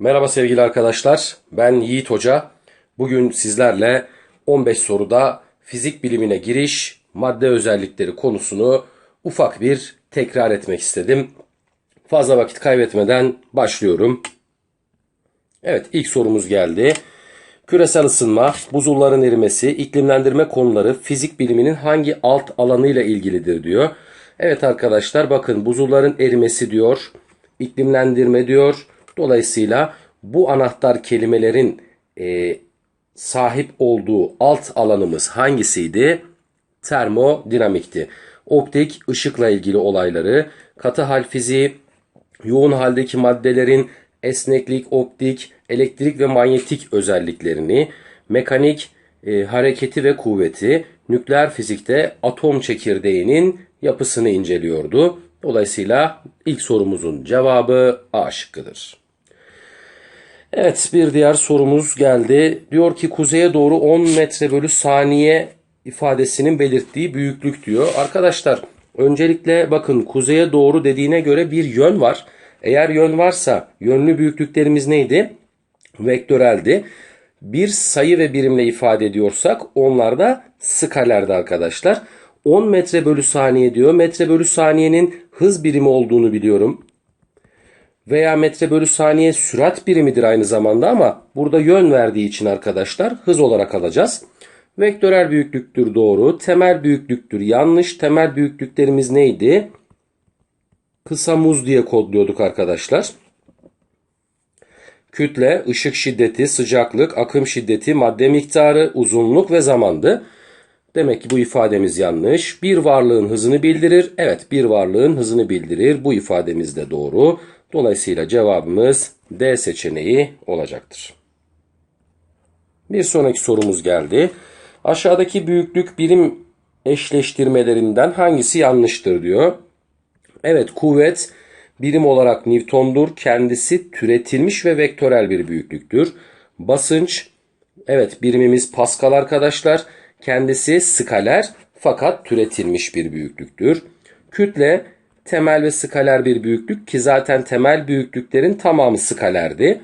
Merhaba sevgili arkadaşlar. Ben Yiğit Hoca. Bugün sizlerle 15 soruda fizik bilimine giriş, madde özellikleri konusunu ufak bir tekrar etmek istedim. Fazla vakit kaybetmeden başlıyorum. Evet ilk sorumuz geldi. Küresel ısınma, buzulların erimesi, iklimlendirme konuları fizik biliminin hangi alt alanıyla ilgilidir diyor. Evet arkadaşlar bakın buzulların erimesi diyor, iklimlendirme diyor. Dolayısıyla bu anahtar kelimelerin e, sahip olduğu alt alanımız hangisiydi? Termodinamikti. Optik, ışıkla ilgili olayları, katı hal fiziği, yoğun haldeki maddelerin esneklik, optik, elektrik ve manyetik özelliklerini, mekanik, e, hareketi ve kuvveti, nükleer fizikte atom çekirdeğinin yapısını inceliyordu. Dolayısıyla ilk sorumuzun cevabı A şıkkıdır. Evet bir diğer sorumuz geldi. Diyor ki kuzeye doğru 10 metre bölü saniye ifadesinin belirttiği büyüklük diyor. Arkadaşlar öncelikle bakın kuzeye doğru dediğine göre bir yön var. Eğer yön varsa yönlü büyüklüklerimiz neydi? Vektöreldi. Bir sayı ve birimle ifade ediyorsak onlar da skalerdi arkadaşlar. 10 metre bölü saniye diyor. Metre bölü saniyenin hız birimi olduğunu biliyorum. Veya metre bölü saniye sürat birimidir aynı zamanda ama burada yön verdiği için arkadaşlar hız olarak alacağız. Vektörel büyüklüktür doğru. Temel büyüklüktür yanlış. Temel büyüklüklerimiz neydi? Kısa muz diye kodluyorduk arkadaşlar. Kütle, ışık şiddeti, sıcaklık, akım şiddeti, madde miktarı, uzunluk ve zamandı. Demek ki bu ifademiz yanlış. Bir varlığın hızını bildirir. Evet bir varlığın hızını bildirir. Bu ifademiz de doğru. Dolayısıyla cevabımız D seçeneği olacaktır. Bir sonraki sorumuz geldi. Aşağıdaki büyüklük birim eşleştirmelerinden hangisi yanlıştır diyor. Evet kuvvet birim olarak Newton'dur. Kendisi türetilmiş ve vektörel bir büyüklüktür. Basınç evet birimimiz Pascal arkadaşlar. Kendisi skaler fakat türetilmiş bir büyüklüktür. Kütle temel ve skaler bir büyüklük ki zaten temel büyüklüklerin tamamı skalerdi.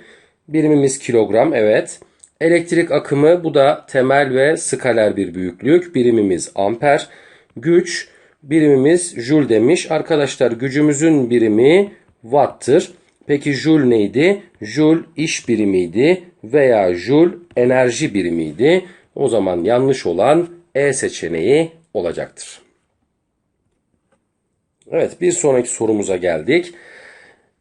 Birimimiz kilogram evet. Elektrik akımı bu da temel ve skaler bir büyüklük. Birimimiz amper. Güç birimimiz joule demiş. Arkadaşlar gücümüzün birimi watt'tır. Peki joule neydi? Joule iş birimiydi veya joule enerji birimiydi. O zaman yanlış olan E seçeneği olacaktır. Evet bir sonraki sorumuza geldik.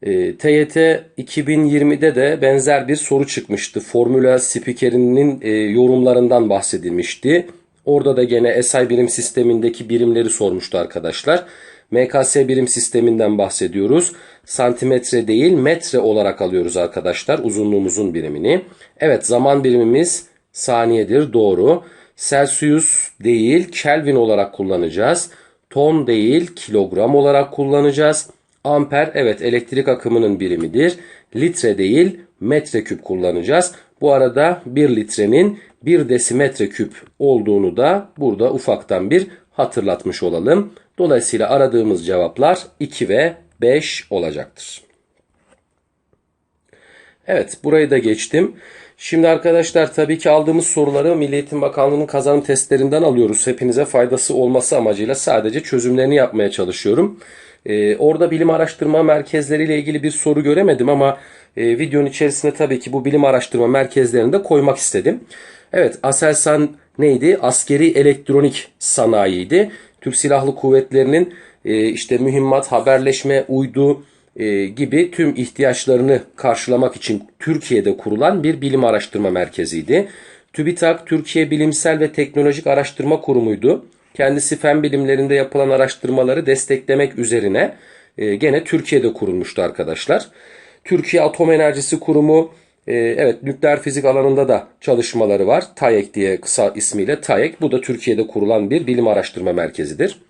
E, TYT 2020'de de benzer bir soru çıkmıştı. Formula spikerinin e, yorumlarından bahsedilmişti. Orada da gene SI birim sistemindeki birimleri sormuştu arkadaşlar. MKS birim sisteminden bahsediyoruz. Santimetre değil metre olarak alıyoruz arkadaşlar uzunluğumuzun birimini. Evet zaman birimimiz saniyedir doğru. Celsius değil Kelvin olarak kullanacağız. Ton değil kilogram olarak kullanacağız. Amper evet elektrik akımının birimidir. Litre değil metreküp kullanacağız. Bu arada 1 litrenin 1 desimetre küp olduğunu da burada ufaktan bir hatırlatmış olalım. Dolayısıyla aradığımız cevaplar 2 ve 5 olacaktır. Evet burayı da geçtim. Şimdi arkadaşlar tabii ki aldığımız soruları Milli Eğitim Bakanlığı'nın kazanım testlerinden alıyoruz. Hepinize faydası olması amacıyla sadece çözümlerini yapmaya çalışıyorum. Ee, orada bilim araştırma merkezleriyle ilgili bir soru göremedim ama e, videonun içerisine tabii ki bu bilim araştırma merkezlerini de koymak istedim. Evet Aselsan neydi? Askeri elektronik sanayiydi. Türk Silahlı Kuvvetleri'nin e, işte mühimmat, haberleşme, uydu, e, gibi tüm ihtiyaçlarını karşılamak için Türkiye'de kurulan bir bilim araştırma merkeziydi. TÜBİTAK Türkiye Bilimsel ve Teknolojik Araştırma Kurumu'ydu. Kendisi fen bilimlerinde yapılan araştırmaları desteklemek üzerine e, gene Türkiye'de kurulmuştu arkadaşlar. Türkiye Atom Enerjisi Kurumu e, evet nükleer fizik alanında da çalışmaları var. TAEK diye kısa ismiyle TAEK. Bu da Türkiye'de kurulan bir bilim araştırma merkezidir.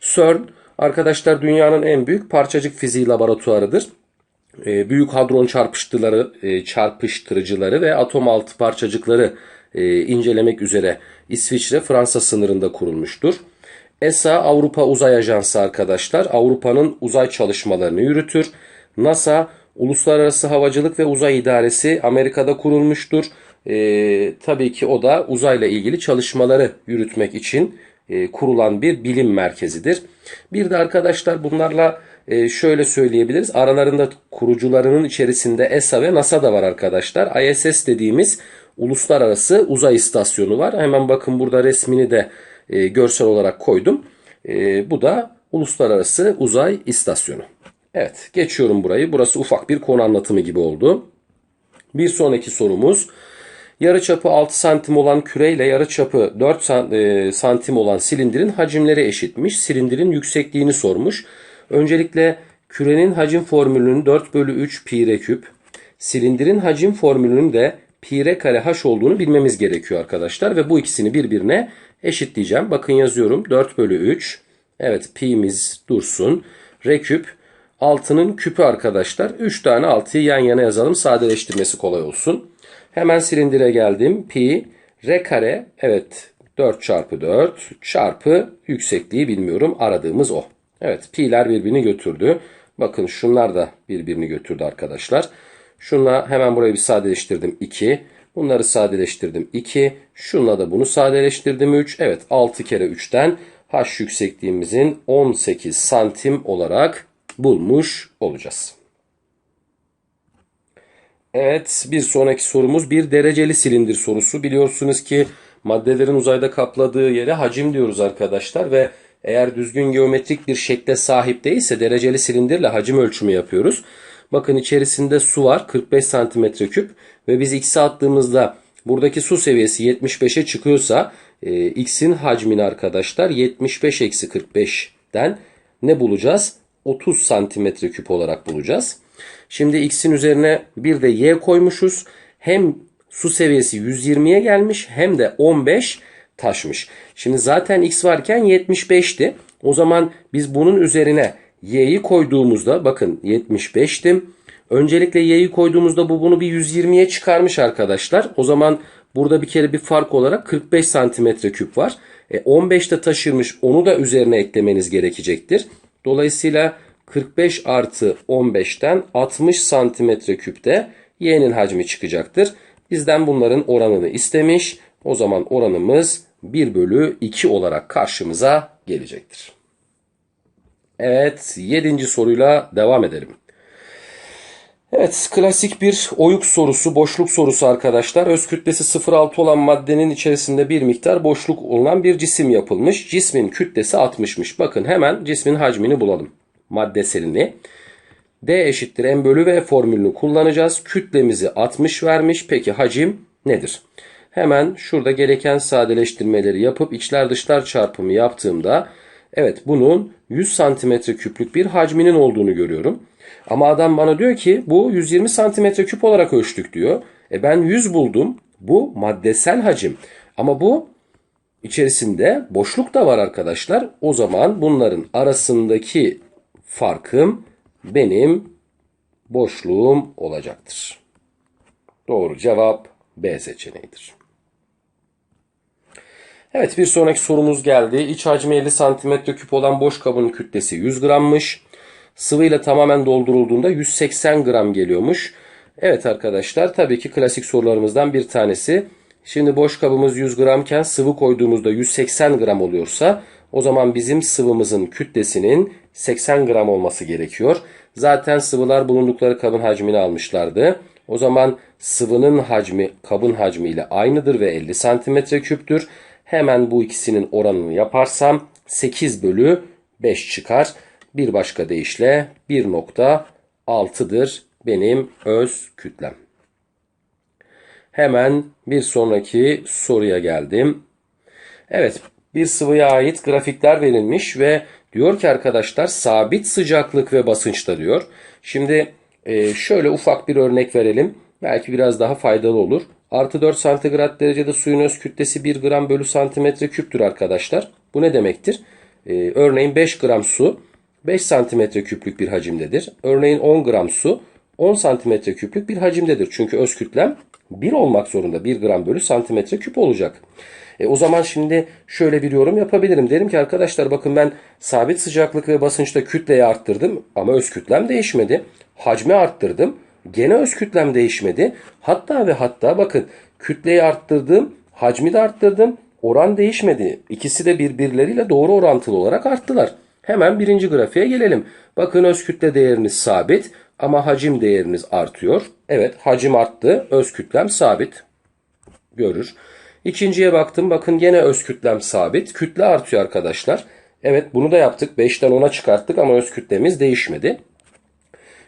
CERN Arkadaşlar dünyanın en büyük parçacık fiziği laboratuvarıdır. E, büyük hadron çarpıştırıcıları, e, çarpıştırıcıları ve atom altı parçacıkları e, incelemek üzere İsviçre Fransa sınırında kurulmuştur. ESA Avrupa Uzay Ajansı arkadaşlar Avrupa'nın uzay çalışmalarını yürütür. NASA Uluslararası Havacılık ve Uzay İdaresi Amerika'da kurulmuştur. Ee, tabii ki o da uzayla ilgili çalışmaları yürütmek için e, kurulan bir bilim merkezidir. Bir de arkadaşlar bunlarla e, şöyle söyleyebiliriz. Aralarında kurucularının içerisinde ESA ve NASA da var arkadaşlar. ISS dediğimiz uluslararası uzay istasyonu var. Hemen bakın burada resmini de e, görsel olarak koydum. Bu da uluslararası uzay istasyonu. Evet geçiyorum burayı. Burası ufak bir konu anlatımı gibi oldu. Bir sonraki sorumuz. Yarıçapı 6 santim olan küre ile yarıçapı 4 e, santim olan silindirin hacimleri eşitmiş. Silindirin yüksekliğini sormuş. Öncelikle kürenin hacim formülünün 4 bölü 3 pi r küp, silindirin hacim formülünün de pi r kare h olduğunu bilmemiz gerekiyor arkadaşlar. Ve bu ikisini birbirine eşitleyeceğim. Bakın yazıyorum 4 bölü 3. Evet pi'miz dursun. R küp 6'nın küpü arkadaşlar. 3 tane 6'yı yan yana yazalım sadeleştirmesi kolay olsun. Hemen silindire geldim. Pi r kare evet 4 çarpı 4 çarpı yüksekliği bilmiyorum. Aradığımız o. Evet pi'ler birbirini götürdü. Bakın şunlar da birbirini götürdü arkadaşlar. Şunla hemen burayı bir sadeleştirdim 2. Bunları sadeleştirdim 2. Şunla da bunu sadeleştirdim 3. Evet 6 kere 3'ten h yüksekliğimizin 18 santim olarak bulmuş olacağız. Evet bir sonraki sorumuz bir dereceli silindir sorusu. Biliyorsunuz ki maddelerin uzayda kapladığı yere hacim diyoruz arkadaşlar ve eğer düzgün geometrik bir şekle sahip değilse dereceli silindirle hacim ölçümü yapıyoruz. Bakın içerisinde su var 45 santimetre küp ve biz x'e attığımızda buradaki su seviyesi 75'e çıkıyorsa e, x'in hacmini arkadaşlar 75 eksi 45'den ne bulacağız? 30 santimetre küp olarak bulacağız. Şimdi x'in üzerine bir de y koymuşuz. Hem su seviyesi 120'ye gelmiş hem de 15 taşmış. Şimdi zaten x varken 75'ti. O zaman biz bunun üzerine y'yi koyduğumuzda bakın 75'tim. Öncelikle y'yi koyduğumuzda bu bunu bir 120'ye çıkarmış arkadaşlar. O zaman burada bir kere bir fark olarak 45 santimetre küp var. E 15'te taşırmış onu da üzerine eklemeniz gerekecektir. Dolayısıyla 45 artı 15'ten 60 santimetre küpte y'nin hacmi çıkacaktır. Bizden bunların oranını istemiş. O zaman oranımız 1 bölü 2 olarak karşımıza gelecektir. Evet 7. soruyla devam edelim. Evet klasik bir oyuk sorusu, boşluk sorusu arkadaşlar. Öz kütlesi 0,6 olan maddenin içerisinde bir miktar boşluk olan bir cisim yapılmış. Cismin kütlesi 60'mış. Bakın hemen cismin hacmini bulalım. Maddeselini. D eşittir m bölü v formülünü kullanacağız. Kütlemizi 60 vermiş. Peki hacim nedir? Hemen şurada gereken sadeleştirmeleri yapıp içler dışlar çarpımı yaptığımda evet bunun 100 santimetre küplük bir hacminin olduğunu görüyorum. Ama adam bana diyor ki bu 120 santimetre küp olarak ölçtük diyor. E ben 100 buldum. Bu maddesel hacim. Ama bu içerisinde boşluk da var arkadaşlar. O zaman bunların arasındaki farkım benim boşluğum olacaktır. Doğru cevap B seçeneğidir. Evet bir sonraki sorumuz geldi. İç hacmi 50 cm küp olan boş kabın kütlesi 100 grammış. Sıvıyla tamamen doldurulduğunda 180 gram geliyormuş. Evet arkadaşlar tabii ki klasik sorularımızdan bir tanesi. Şimdi boş kabımız 100 gramken sıvı koyduğumuzda 180 gram oluyorsa o zaman bizim sıvımızın kütlesinin 80 gram olması gerekiyor. Zaten sıvılar bulundukları kabın hacmini almışlardı. O zaman sıvının hacmi kabın hacmiyle aynıdır ve 50 santimetre küptür. Hemen bu ikisinin oranını yaparsam 8 bölü 5 çıkar. Bir başka deyişle 1.6'dır benim öz kütlem. Hemen bir sonraki soruya geldim. Evet bir sıvıya ait grafikler verilmiş ve diyor ki arkadaşlar sabit sıcaklık ve basınçta diyor. Şimdi e, şöyle ufak bir örnek verelim. Belki biraz daha faydalı olur. Artı 4 santigrat derecede suyun öz kütlesi 1 gram bölü santimetre küptür arkadaşlar. Bu ne demektir? Ee, örneğin 5 gram su 5 santimetre küplük bir hacimdedir. Örneğin 10 gram su 10 santimetre küplük bir hacimdedir. Çünkü öz kütlem 1 olmak zorunda. 1 gram bölü santimetre küp olacak. E, o zaman şimdi şöyle bir yorum yapabilirim. Derim ki arkadaşlar bakın ben sabit sıcaklık ve basınçta kütleyi arttırdım ama öz kütlem değişmedi. hacmi arttırdım. Gene öz kütlem değişmedi. Hatta ve hatta bakın kütleyi arttırdım, hacmi de arttırdım. Oran değişmedi. İkisi de birbirleriyle doğru orantılı olarak arttılar. Hemen birinci grafiğe gelelim. Bakın öz kütle değeriniz sabit ama hacim değeriniz artıyor. Evet hacim arttı, öz kütlem sabit. Görür. İkinciye baktım. Bakın gene öz kütlem sabit. Kütle artıyor arkadaşlar. Evet bunu da yaptık. 5'ten 10'a çıkarttık ama öz kütlemiz değişmedi.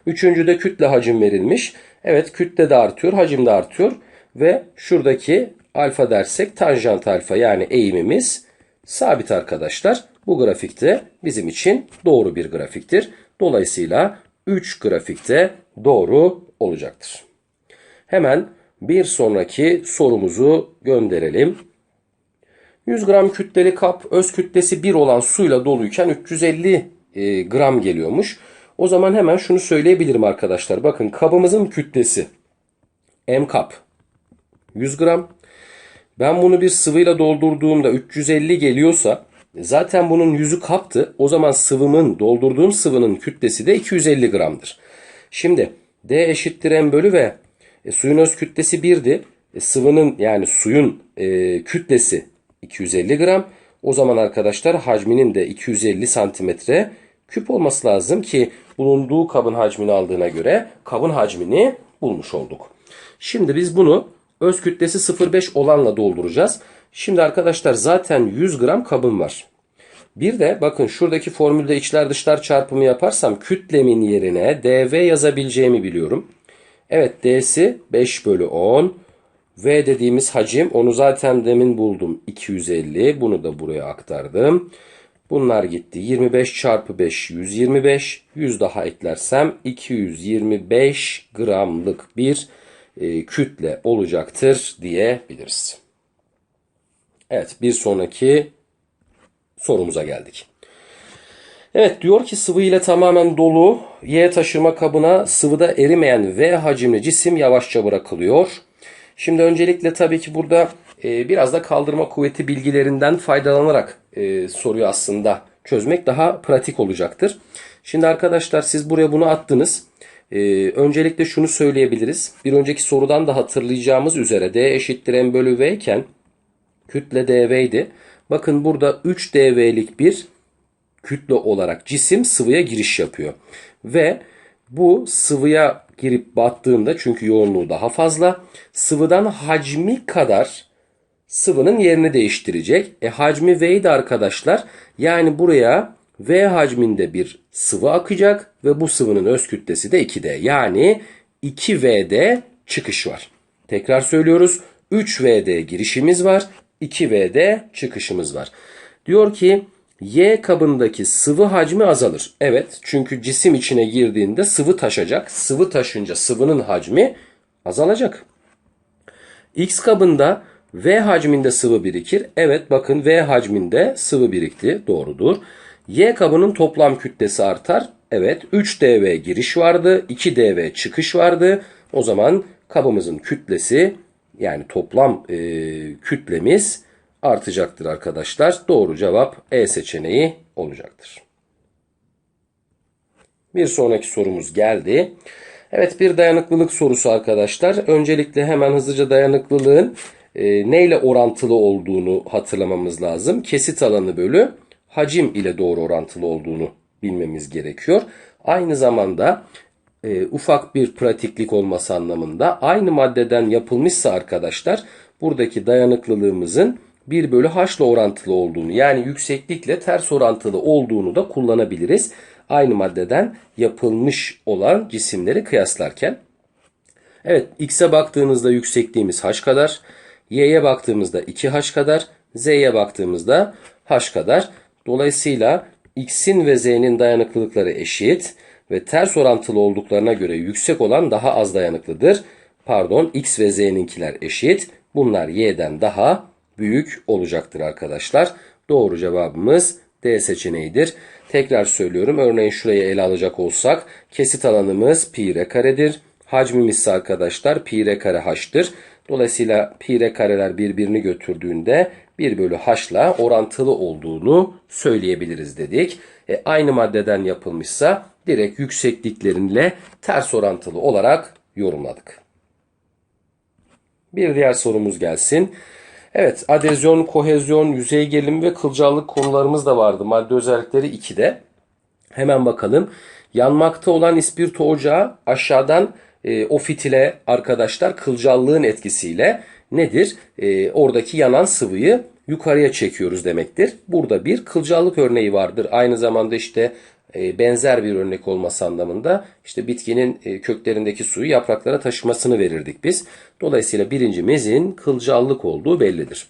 Üçüncüde kütle hacim verilmiş. Evet kütle de artıyor, hacim de artıyor. Ve şuradaki alfa dersek tanjant alfa yani eğimimiz sabit arkadaşlar. Bu grafikte bizim için doğru bir grafiktir. Dolayısıyla 3 grafikte doğru olacaktır. Hemen bir sonraki sorumuzu gönderelim. 100 gram kütleli kap öz kütlesi 1 olan suyla doluyken 350 e, gram geliyormuş. O zaman hemen şunu söyleyebilirim arkadaşlar. Bakın kabımızın kütlesi M kap 100 gram. Ben bunu bir sıvıyla doldurduğumda 350 geliyorsa zaten bunun yüzü kaptı. O zaman sıvımın doldurduğum sıvının kütlesi de 250 gramdır. Şimdi D eşittir M bölü V. E, suyun öz kütlesi 1'di. E, sıvının yani suyun e, kütlesi 250 gram. O zaman arkadaşlar hacminin de 250 santimetre küp olması lazım ki bulunduğu kabın hacmini aldığına göre kabın hacmini bulmuş olduk. Şimdi biz bunu öz kütlesi 0,5 olanla dolduracağız. Şimdi arkadaşlar zaten 100 gram kabım var. Bir de bakın şuradaki formülde içler dışlar çarpımı yaparsam kütlemin yerine dv yazabileceğimi biliyorum. Evet d'si 5 bölü 10. V dediğimiz hacim onu zaten demin buldum 250. Bunu da buraya aktardım. Bunlar gitti. 25 çarpı 5 125. 100 daha eklersem 225 gramlık bir e, kütle olacaktır diyebiliriz. Evet bir sonraki sorumuza geldik. Evet diyor ki sıvı ile tamamen dolu Y taşıma kabına sıvıda erimeyen V hacimli cisim yavaşça bırakılıyor. Şimdi öncelikle tabii ki burada e, biraz da kaldırma kuvveti bilgilerinden faydalanarak e, soruyu aslında çözmek daha pratik olacaktır. Şimdi arkadaşlar siz buraya bunu attınız. E, öncelikle şunu söyleyebiliriz. Bir önceki sorudan da hatırlayacağımız üzere D eşittir M bölü V iken kütle dv'ydi. Bakın burada 3 dv'lik bir kütle olarak cisim sıvıya giriş yapıyor. Ve bu sıvıya girip battığında çünkü yoğunluğu daha fazla sıvıdan hacmi kadar sıvının yerini değiştirecek. E hacmi V'ydi arkadaşlar. Yani buraya V hacminde bir sıvı akacak ve bu sıvının öz kütlesi de 2D. Yani 2V'de çıkış var. Tekrar söylüyoruz. 3V'de girişimiz var. 2V'de çıkışımız var. Diyor ki Y kabındaki sıvı hacmi azalır. Evet çünkü cisim içine girdiğinde sıvı taşacak. Sıvı taşınca sıvının hacmi azalacak. X kabında V hacminde sıvı birikir. Evet bakın V hacminde sıvı birikti. Doğrudur. Y kabının toplam kütlesi artar. Evet 3 dv giriş vardı. 2 dv çıkış vardı. O zaman kabımızın kütlesi yani toplam e, kütlemiz artacaktır arkadaşlar. Doğru cevap E seçeneği olacaktır. Bir sonraki sorumuz geldi. Evet bir dayanıklılık sorusu arkadaşlar. Öncelikle hemen hızlıca dayanıklılığın e, neyle orantılı olduğunu hatırlamamız lazım. Kesit alanı bölü hacim ile doğru orantılı olduğunu bilmemiz gerekiyor. Aynı zamanda e, ufak bir pratiklik olması anlamında aynı maddeden yapılmışsa arkadaşlar buradaki dayanıklılığımızın 1 bölü h ile orantılı olduğunu yani yükseklikle ters orantılı olduğunu da kullanabiliriz. Aynı maddeden yapılmış olan cisimleri kıyaslarken. Evet x'e baktığınızda yüksekliğimiz h kadar. Y'ye baktığımızda 2h kadar. Z'ye baktığımızda h kadar. Dolayısıyla x'in ve z'nin dayanıklılıkları eşit ve ters orantılı olduklarına göre yüksek olan daha az dayanıklıdır. Pardon x ve z'ninkiler eşit. Bunlar y'den daha büyük olacaktır arkadaşlar. Doğru cevabımız D seçeneğidir. Tekrar söylüyorum. Örneğin şurayı ele alacak olsak kesit alanımız pi r karedir. Hacmimiz ise arkadaşlar pi r kare h'tır. Dolayısıyla pi r kareler birbirini götürdüğünde 1 bölü h ile orantılı olduğunu söyleyebiliriz dedik. E, aynı maddeden yapılmışsa direkt yükseklikleriyle ters orantılı olarak yorumladık. Bir diğer sorumuz gelsin. Evet, adezyon, kohezyon, yüzey gerilimi ve kılcallık konularımız da vardı. Madde özellikleri 2'de. Hemen bakalım. Yanmakta olan ispirto ocağı aşağıdan e, o fitile arkadaşlar kılcallığın etkisiyle nedir? E, oradaki yanan sıvıyı yukarıya çekiyoruz demektir. Burada bir kılcallık örneği vardır. Aynı zamanda işte benzer bir örnek olması anlamında işte bitkinin e, köklerindeki suyu yapraklara taşımasını verirdik biz. Dolayısıyla birincimizin kılcallık olduğu bellidir.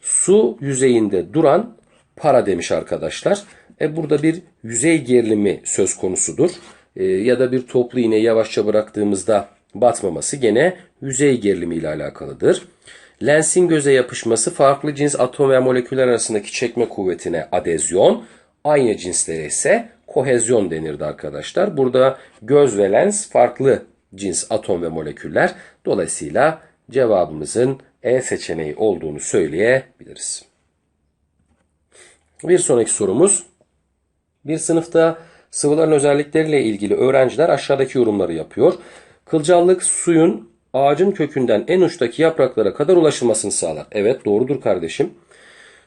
Su yüzeyinde duran para demiş arkadaşlar. E burada bir yüzey gerilimi söz konusudur. E, ya da bir toplu iğneyi yavaşça bıraktığımızda batmaması gene yüzey gerilimi ile alakalıdır. Lensin göze yapışması farklı cins atom ve moleküller arasındaki çekme kuvvetine adezyon, aynı cinslere ise kohezyon denirdi arkadaşlar. Burada göz ve lens farklı cins atom ve moleküller. Dolayısıyla cevabımızın E seçeneği olduğunu söyleyebiliriz. Bir sonraki sorumuz. Bir sınıfta sıvıların özellikleriyle ilgili öğrenciler aşağıdaki yorumları yapıyor. Kılcallık suyun ağacın kökünden en uçtaki yapraklara kadar ulaşılmasını sağlar. Evet doğrudur kardeşim.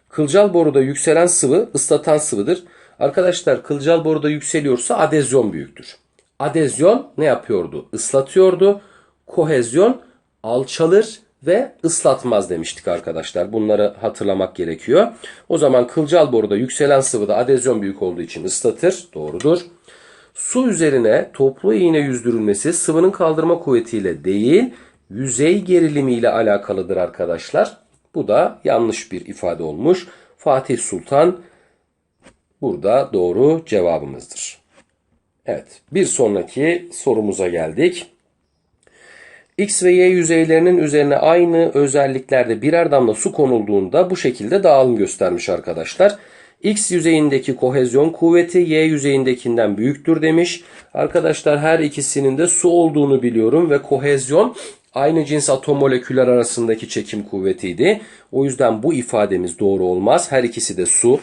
Kılcal boruda yükselen sıvı ıslatan sıvıdır. Arkadaşlar kılcal boruda yükseliyorsa adezyon büyüktür. Adezyon ne yapıyordu? Islatıyordu. Kohezyon alçalır ve ıslatmaz demiştik arkadaşlar. Bunları hatırlamak gerekiyor. O zaman kılcal boruda yükselen sıvıda adezyon büyük olduğu için ıslatır. Doğrudur. Su üzerine toplu iğne yüzdürülmesi sıvının kaldırma kuvvetiyle değil, yüzey gerilimiyle alakalıdır arkadaşlar. Bu da yanlış bir ifade olmuş. Fatih Sultan burada doğru cevabımızdır. Evet, bir sonraki sorumuza geldik. X ve Y yüzeylerinin üzerine aynı özelliklerde birer damla su konulduğunda bu şekilde dağılım göstermiş arkadaşlar. X yüzeyindeki kohezyon kuvveti Y yüzeyindekinden büyüktür demiş. Arkadaşlar her ikisinin de su olduğunu biliyorum ve kohezyon aynı cins atom moleküller arasındaki çekim kuvvetiydi. O yüzden bu ifademiz doğru olmaz. Her ikisi de su.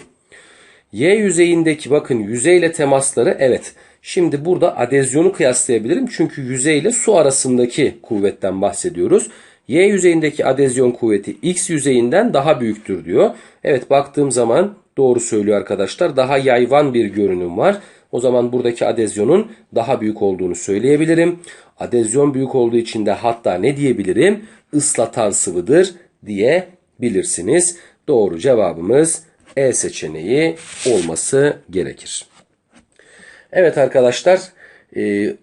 Y yüzeyindeki bakın yüzeyle temasları evet. Şimdi burada adezyonu kıyaslayabilirim. Çünkü yüzeyle su arasındaki kuvvetten bahsediyoruz. Y yüzeyindeki adezyon kuvveti X yüzeyinden daha büyüktür diyor. Evet baktığım zaman doğru söylüyor arkadaşlar. Daha yayvan bir görünüm var. O zaman buradaki adezyonun daha büyük olduğunu söyleyebilirim. Adezyon büyük olduğu için de hatta ne diyebilirim? Islatan sıvıdır diyebilirsiniz. Doğru cevabımız E seçeneği olması gerekir. Evet arkadaşlar e,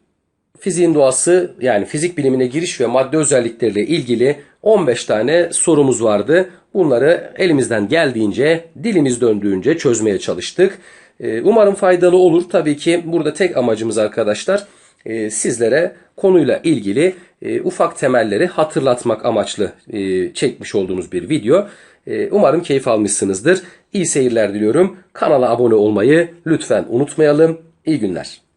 fiziğin doğası yani fizik bilimine giriş ve madde özellikleriyle ilgili 15 tane sorumuz vardı. Bunları elimizden geldiğince dilimiz döndüğünce çözmeye çalıştık. E, umarım faydalı olur. Tabii ki burada tek amacımız arkadaşlar e, sizlere konuyla ilgili e, ufak temelleri hatırlatmak amaçlı e, çekmiş olduğumuz bir video. E, umarım keyif almışsınızdır. İyi seyirler diliyorum. Kanala abone olmayı lütfen unutmayalım. İyi günler.